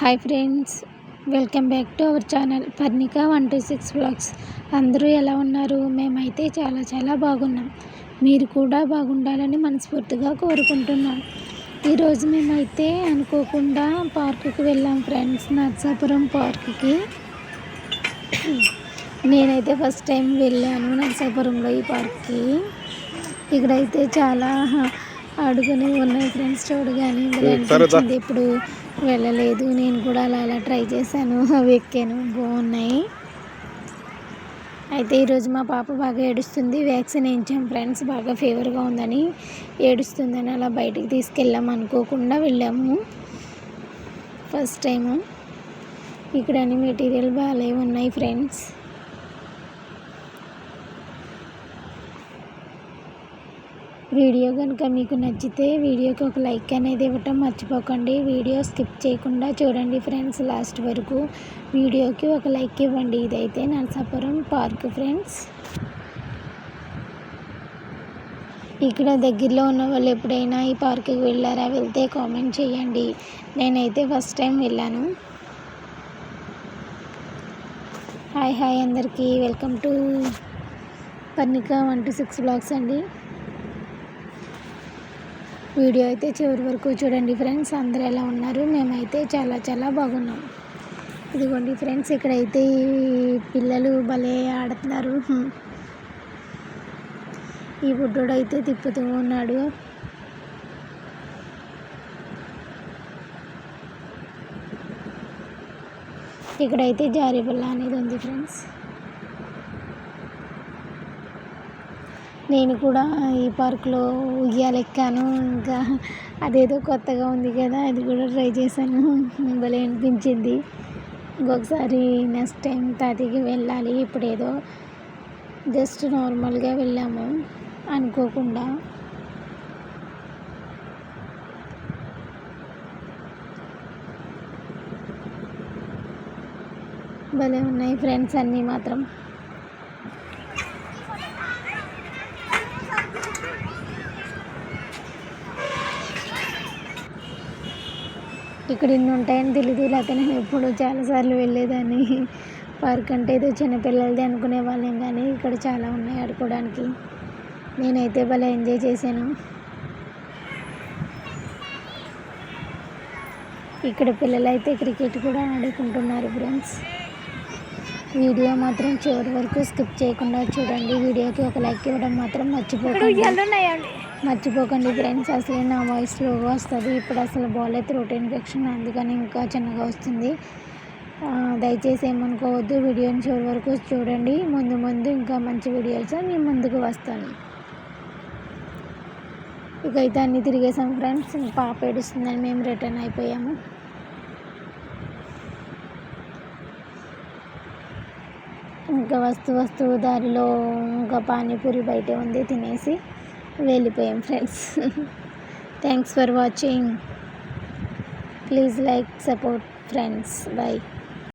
Hi friends welcome back to our channel Parnika one two six vlogs అందరూ ఎలా ఉన్నారు? మేమైతే చాలా చాలా బాగున్నాం. మీరు కూడా బాగుండాలని మనస్ఫూర్తిగా కోరుకుంటున్నాం. ఈరోజు మేమైతే అనుకోకుండా పార్కుకి వెళ్ళాం ఫ్రెండ్స్ నర్సాపురం పార్క్కి. నేనైతే ఫస్ట్ టైం వెళ్ళాను నర్సాపురంలో ఈ పార్క్కి. ఇక్కడైతే చాలా అడుగుని ఉన్నాయి ఫ్రెండ్స్ చూడగానే ఇప్పుడు వెళ్ళలేదు. నేను కూడా అలా అలా ట్రై చేశాను. అవి ఎక్కాను. బాగున్నాయి. అయితే ఈరోజు మా పాప బాగా ఏడుస్తుంది. వ్యాక్సిన్ వేయించాం ఫ్రెండ్స్. బాగా ఫీవర్గా ఉందని ఏడుస్తుందని అలా బయటికి తీసుకెళ్ళాం అనుకోకుండా వెళ్ళాము. First time. ఇక్కడ అన్ని మెటీరియల్ బాగాలే ఉన్నాయి ఫ్రెండ్స్. వీడియో కనుక మీకు నచ్చితే వీడియోకి ఒక లైక్ అనేది ఇవ్వటం మర్చిపోకండి. వీడియో స్కిప్ చేయకుండా చూడండి ఫ్రెండ్స్. లాస్ట్ వరకు వీడియోకి ఒక లైక్ ఇవ్వండి. ఇదైతే నరసాపురం పార్క్ ఫ్రెండ్స్. ఇక్కడ దగ్గరలో ఉన్న వాళ్ళు ఎప్పుడైనా ఈ పార్క్కి వెళ్ళారా? వెళ్తే కామెంట్ చేయండి. నేనైతే ఫస్ట్ టైం వెళ్ళాను. హాయ్ హాయ్ అందరికీ. Welcome to Parnika one two six vlogs అండి. వీడియో అయితే చివరి వరకు చూడండి ఫ్రెండ్స్. అందరూ ఎలా ఉన్నారు? మేమైతే చాలా చాలా బాగున్నాం. ఇదిగోండి ఫ్రెండ్స్ ఇక్కడైతే పిల్లలు భలే ఆడుతున్నారు. ఈ బుడ్డోడు అయితే తిప్పుతూ ఉన్నాడు. ఇక్కడైతే జారీ బల్ల అనేది ఉంది ఫ్రెండ్స్. నేను కూడా ఈ పార్క్లో ఉయ్యాలెక్కాను. ఇంకా అదేదో కొత్తగా ఉంది కదా అది కూడా ట్రై చేశాను. భలే అనిపించింది. ఇంకొకసారి నెక్స్ట్ టైం తాతకి వెళ్ళాలి. ఇప్పుడు ఏదో జస్ట్ నార్మల్గా వెళ్ళాము అనుకోకుండా. భలే ఉన్నాయి ఫ్రెండ్స్ అన్నీ మాత్రం. ఇక్కడ ఇన్ని ఉంటాయని తెలియదు లేకపోతే నేను ఎప్పుడు చాలాసార్లు వెళ్ళేదాన్ని. పార్క్ అంటే ఏదో చిన్నపిల్లలది అనుకునే వాళ్ళం కానీ ఇక్కడ చాలా ఉన్నాయి ఆడుకోవడానికి. నేనైతే భలే ఎంజాయ్ చేశాను. ఇక్కడ పిల్లలు అయితే క్రికెట్ కూడా ఆడుకుంటున్నారు ఫ్రెండ్స్. వీడియో మాత్రం చివరి వరకు స్కిప్ చేయకుండా చూడండి. వీడియోకి ఒక లైక్ ఇవ్వడం మాత్రం మర్చిపోకండి. మర్చిపోకండి ఫ్రెండ్స్ అసలే నా వాయిస్ లోగా వస్తుంది. ఇప్పుడు అసలు బాగాలేదు త్రోట్ ఇన్ఫెక్షన్ అందుకని ఇంకా చిన్నగా వస్తుంది. దయచేసి ఏమనుకోవద్దు వీడియోని చివరి వరకు చూడండి. ముందు ముందు ఇంకా మంచి వీడియోస్ మేము ముందుకు వస్తాను. ఇక అయితే అన్నీ తిరిగేసాం ఫ్రెండ్స్ పాప ఏడుస్తుందని మేము రిటర్న్ అయిపోయాము. ఇంకా వస్తు వస్తువు దారిలో ఇంకా పానీపూరి బయట ఉంది తినేసి. వెళ్ళిపోయాం friends. Thanks for watching please like support friends bye